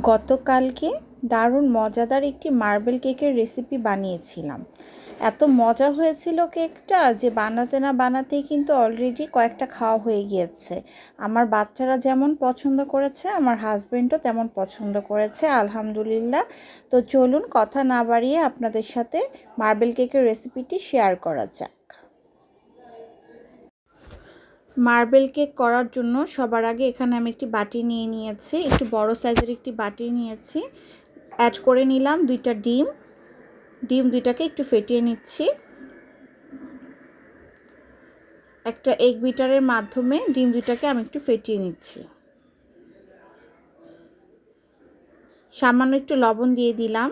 গতকালকে দারুণ মজাদার একটি মার্বেল কেকের রেসিপি বানিয়েছিলাম। এত মজা হয়েছিল কেকটা যে বানাতে না বানাতেই কিন্তু অলরেডি কয়েকটা খাওয়া হয়ে গিয়েছে। আমার বাচ্চারা যেমন পছন্দ করেছে, আমার হাজব্যান্ডও তেমন পছন্দ করেছে, আলহামদুলিল্লাহ। তো চলুন কথা না বাড়িয়ে আপনাদের সাথে মার্বেল কেকের রেসিপিটি শেয়ার করা যাক। মার্বেল কেক করার জন্য সবার আগে এখানে আমি একটি বাটি নিয়ে নিয়েছি, একটু বড় সাইজের একটি বাটি নিয়েছি। অ্যাড করে নিলাম দুইটা ডিম। ডিম দুইটাকে একটু ফেটিয়ে নিচ্ছি। একটা এগ বিটারের মাধ্যমে ডিম দুইটাকে আমি একটু ফেটিয়ে নিচ্ছি। সামান্য একটু লবণ দিয়ে দিলাম।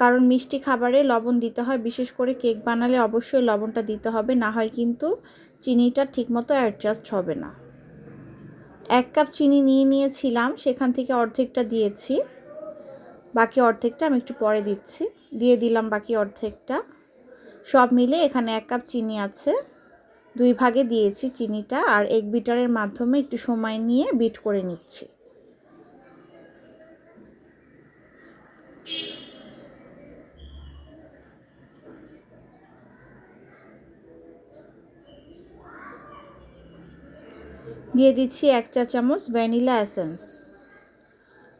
কারণ মিষ্টি খাবারে লবণ দিতে হয়, বিশেষ করে কেক বানালে অবশ্যই লবণটা দিতে হবে, না হয় কিন্তু চিনিটা ঠিকমতো অ্যাডজাস্ট হবে না। এক কাপ চিনি নিয়ে নিয়েছিলাম, সেখান থেকে অর্ধেকটা দিয়েছি। বাকি অর্ধেকটা আমি একটু পরে দিচ্ছি, দিয়ে দিলাম বাকি অর্ধেকটা। সব মিলে এখানে এক কাপ চিনি আছে। দুই ভাগে দিয়েছি চিনিটা, আর এক বিটারের মাধ্যমে একটু সময় নিয়ে বিট করে নিচ্ছি। দিয়ে দিচ্ছি এক চা চামচ ভ্যানিলা এসেন্স।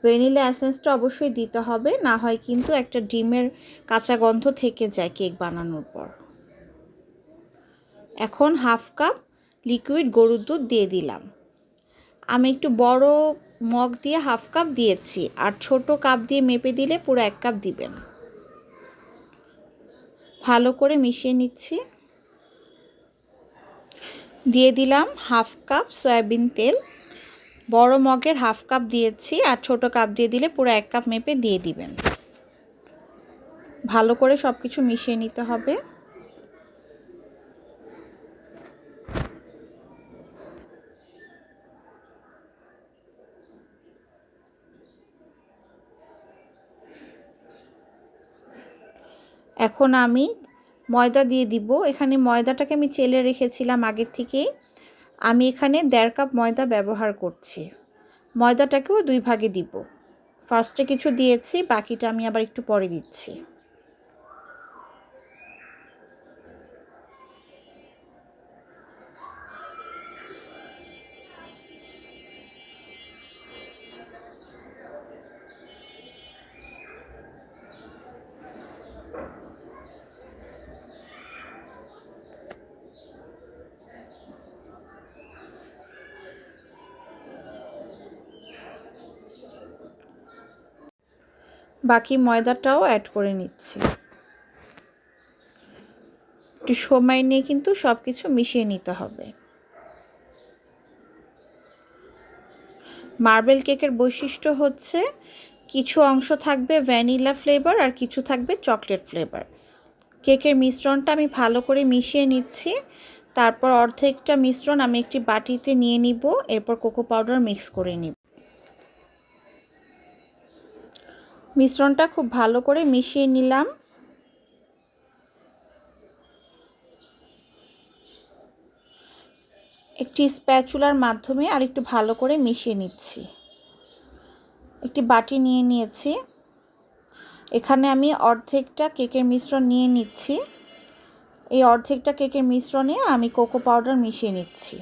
ভ্যানিলা এসেন্সটা অবশ্যই দিতে হবে, না হয় কিন্তু একটা ডিমের কাঁচা গন্ধ থেকে যায় কেক বানানোর পর। এখন হাফ কাপ লিকুইড গরুর দুধ দিয়ে দিলাম। আমি একটু বড় মগ দিয়ে হাফ কাপ দিয়েছি, আর ছোট কাপ দিয়ে মেপে দিলে পুরো এক কাপ দিবেন। ভালো করে মিশিয়ে নিচ্ছি। দিয়ে দিলাম হাফ কাপ সয়াবিন তেল। বড় মগের হাফ কাপ দিয়েছি আর ছোট কাপ দিয়ে দিলে পুরো এক কাপ মেপে দিয়ে দিবেন। ভালো করে সব কিছু মিশিয়ে নিতে হবে। এখন আমি ময়দা দিয়ে দিব। এখানে ময়দাটাকে আমি চেলে রেখেছিলাম আগের থেকেই। আমি এখানে দেড় কাপ ময়দা ব্যবহার করছি। ময়দাটাকেও দুই ভাগে দিব। ফার্স্টে কিছু দিয়েছি, বাকিটা আমি আবার একটু পরে দিচ্ছি। বাকি ময়দাটাও অ্যাড করে নিচ্ছি। একটু সময় নিয়ে কিন্তু সব কিছু মিশিয়ে নিতে হবে। মার্বেল কেকের বৈশিষ্ট্য হচ্ছে কিছু অংশ থাকবে ভ্যানিলা ফ্লেভার আর কিছু থাকবে চকলেট ফ্লেভার কেকের মিশ্রণটা আমি ভালো করে মিশিয়ে নিচ্ছি। তারপর অর্ধেকটা মিশ্রণ আমি একটি বাটিতে নিয়ে নিব, এরপর কোকো পাউডার মিক্স করে নিব। মিশ্রণটা খুব ভালো করে মিশিয়ে নিলাম। একটি স্প্যাচুলার মাধ্যমে আর একটু ভালো করে মিশিয়ে নিচ্ছি। একটি বাটি নিয়ে নিয়েছি। এখানে আমি অর্ধেকটা কেকের মিশ্রণ নিয়ে নিচ্ছি। এই অর্ধেকটা কেকের মিশ্রণে আমি কোকো পাউডার মিশিয়ে নিচ্ছি।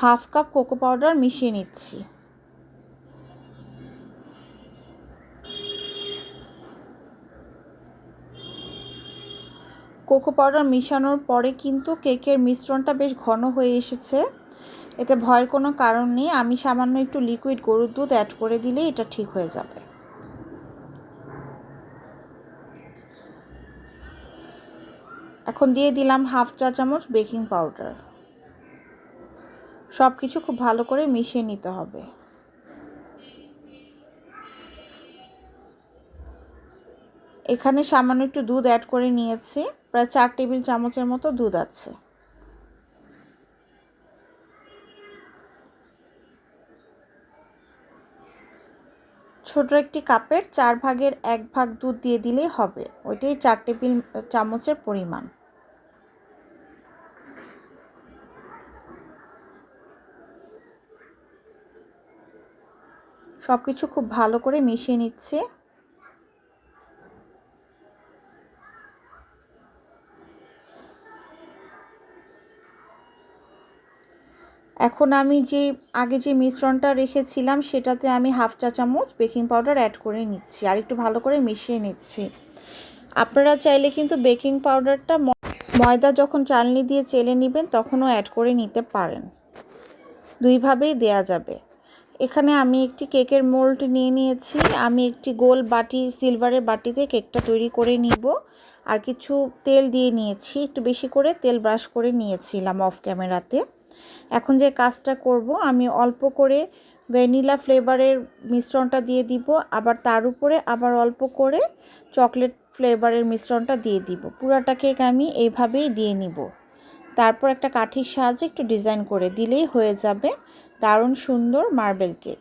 হাফ কাপ কোকো পাউডার মিশিয়ে নিচ্ছি। কোকো পাউডার মিশানোর পরে কিন্তু কেকের মিশ্রণটা বেশ ঘন হয়ে এসেছে। এতে ভয়ের কোনো কারণ নেই। আমি সামান্য একটু লিকুইড গরুর দুধ অ্যাড করে দিলে এটা ঠিক হয়ে যাবে। এখন দিয়ে দিলাম হাফ চা চামচ বেকিং পাউডার। সব কিছু খুব ভালো করে মিশিয়ে নিতে হবে। এখানে সামান্য একটু দুধ অ্যাড করে নিয়েছি। প্রায় চার টেবিল চামচের মতো দুধ আছে। ছোট একটি কাপের চার ভাগের এক ভাগ দুধ দিয়ে দিলেই হবে। ওইটাই চার টেবিল চামচের পরিমাণ। সব কিছু খুব ভালো করে মিশিয়ে নিচ্ছি। এখন আমি যে, আগে যে মিশ্রণটা রেখেছিলাম, সেটাতে আমি হাফ চা চামচ বেকিং পাউডার অ্যাড করে নিচ্ছি আর একটু ভালো করে মিশিয়ে নিচ্ছি। আপনারা চাইলে কিন্তু বেকিং পাউডারটা ময়দা যখন চালনি দিয়ে চেলে নেবেন, তখনও অ্যাড করে নিতে পারেন। দুইভাবেই দেয়া যাবে। এখানে আমি একটি কেকের মোল্ড নিয়ে নিয়েছি। আমি একটি গোল বাটি, সিলভারের বাটিতে কেকটা তৈরি করে নিব। আর কিছু তেল দিয়ে নিয়েছি। একটু বেশি করে তেল ব্রাশ করে নিয়েছিলাম অফ ক্যামেরাতে। এখন যে কাজটা করব, আমি অল্প করে ভ্যানিলা ফ্লেভারের মিশ্রণটা দিয়ে দিব, আবার তার উপরে আবার অল্প করে চকলেট ফ্লেভারের মিশ্রণটা দিয়ে দিব। পুরাটা কেক আমি এইভাবেই দিয়ে নিব। তারপর একটা কাঠির সাহায্যে একটু ডিজাইন করে দিলেই হয়ে যাবে দারুণ সুন্দর মার্বেল কেক।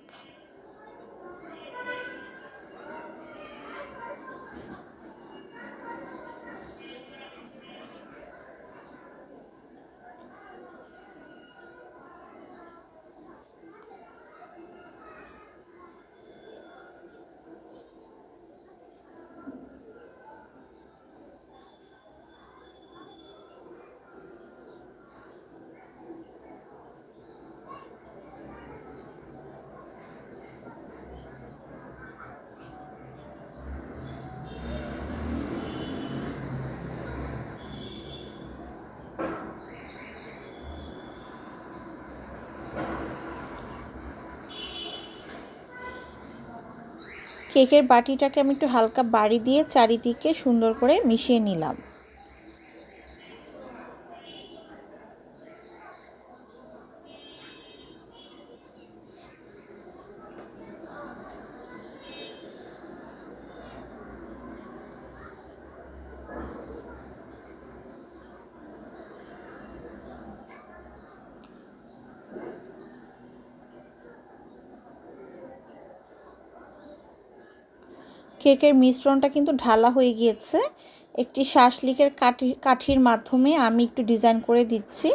কেকের বাটিটাকে আমি একটু হালকা বাড়ি দিয়ে চারিদিকে সুন্দর করে মিশিয়ে নিলাম। কেকের মিশ্রণটা কিন্তু ঢালা হয়ে গিয়েছে। একটি শাসলিকের কাঠি, কাঠির মাধ্যমে আমি একটু ডিজাইন করে দিচ্ছি।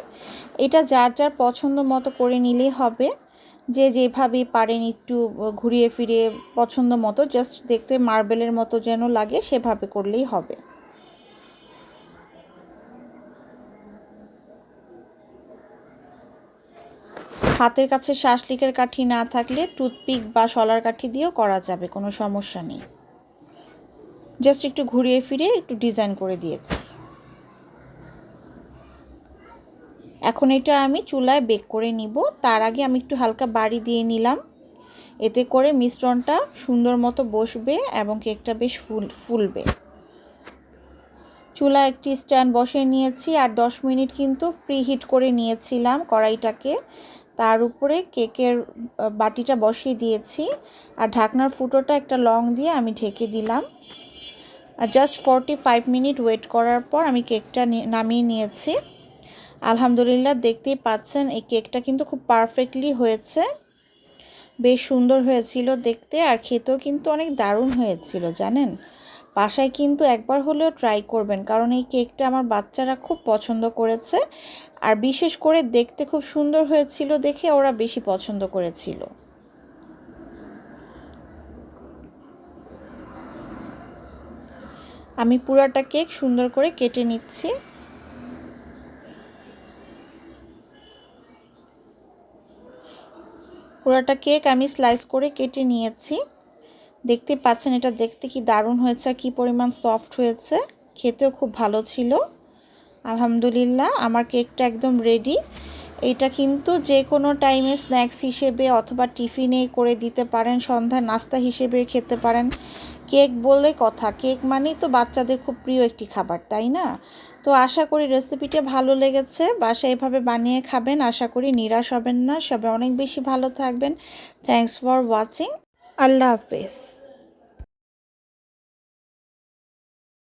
এটা যার যার পছন্দ মতো করে নিলেই হবে। যে যেভাবে পারেন একটু ঘুরিয়ে ফিরিয়ে পছন্দ মতো জাস্ট দেখতে মার্বেলের মতো যেন লাগে সেভাবে করলেই হবে। হাতের কাছে শাসলিকের কাঠি না থাকলে টুথপিক বা শলার কাঠি দিয়েও করা যাবে, কোনো সমস্যা নেই। জাস্ট একটু ঘুরিয়ে ফিরিয়ে একটু ডিজাইন করে দিয়েছি। এখন এটা আমি চুলায় বেক করে নিব। তার আগে আমি একটু হালকা বাড়ি দিয়ে নিলাম। এতে করে মিশ্রণটা সুন্দর মতো বসবে এবং কেকটা বেশ ফুল, ফুলবে। চুলা একটি স্ট্যান্ড বসিয়ে নিয়েছি আর দশ মিনিট কিন্তু প্রিহিট করে নিয়েছিলাম কড়াইটাকে। তার উপরে কেকের বাটিটা বসিয়ে দিয়েছি। আর ঢাকনার ফুটোটা একটা লং দিয়ে আমি ঢেকে দিলাম। আর just forty five minute wait করার পর আমি কেকটা নামিয়ে নিয়েছি। আলহামদুলিল্লাহ দেখতেই পাচ্ছেন, এই কেকটা কিন্তু খুব পারফেক্টলি হয়েছে। বেশ সুন্দর হয়েছিল দেখতে আর খেতেও কিন্তু অনেক দারুণ হয়েছিল, জানেন? বাসায় কিন্তু একবার হলেও ট্রাই করবেন, কারণ এই কেকটা আমার বাচ্চারা খুব পছন্দ করেছে। আর বিশেষ করে দেখতে খুব সুন্দর হয়েছিল দেখে ওরা বেশি পছন্দ করেছিল। আমি পুরাটা কেক সুন্দর করে কেটে নিচ্ছি। পুরাটা কেক আমি স্লাইস করে কেটে নিয়েছি। দেখতে পাচ্ছেন, এটা দেখতে কি দারুণ হয়েছে, কি পরিমাণ সফট হয়েছে। খেতেও খুব ভালো ছিল। আলহামদুলিল্লাহ, আমার কেকটা একদম রেডি এটা কিন্তু যে কোনো টাইমে স্ন্যাক্স হিসেবে অথবা টিফিনে করে দিতে পারেন সন্ধ্যায় নাস্তা হিসেবে খেতে পারেন। কেক বলে কথা। কেক মানেই তো বাচ্চাদের খুব প্রিয় একটি খাবার, তাই না? তো আশা করি রেসিপিটা ভালো লেগেছে। বাসায় এভাবে বানিয়ে খাবেন, আশা করি নিরাশ হবেন না। সবাই অনেক বেশি ভালো থাকবেন। থ্যাংকস ফর ওয়াচিং আল্লাহ হাফেজ।